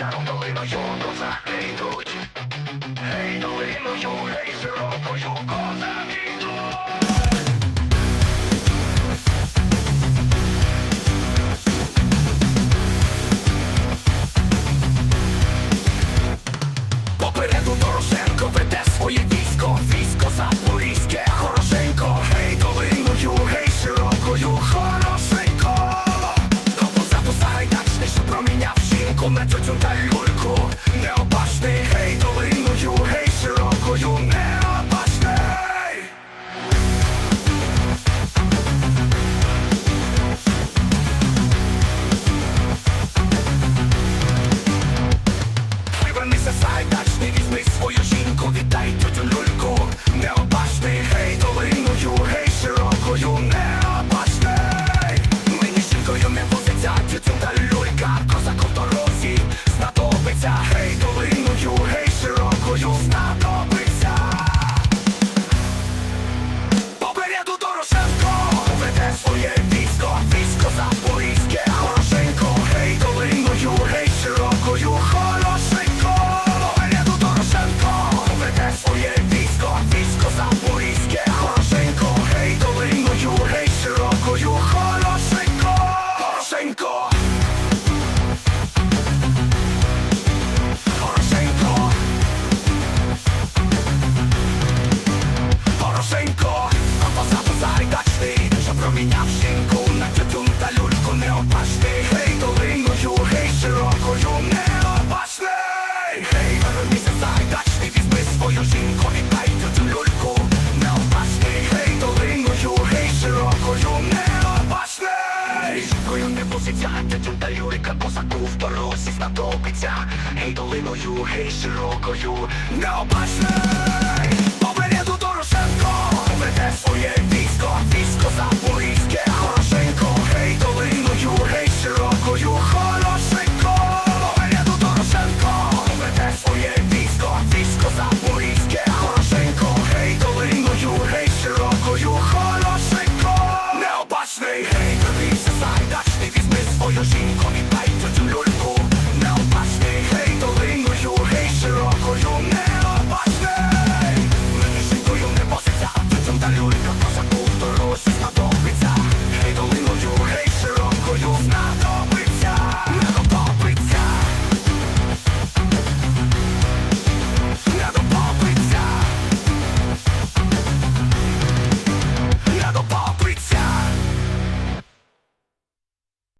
I don't believe in you. Hey, Поміняв жінку на тютюн та люльку неопасний Гей, долиною, гей, широкою, неопасний Гей, вернися зайдачний, візьми свою жінку, віддай тютюн люльку Неопасний, гей, долиною, гей, широкою, неопасний Жінкою не буситься, тютюн та люлька Козаку в дорозі знадобиться Гей, долиною, гей, широкою, неопасний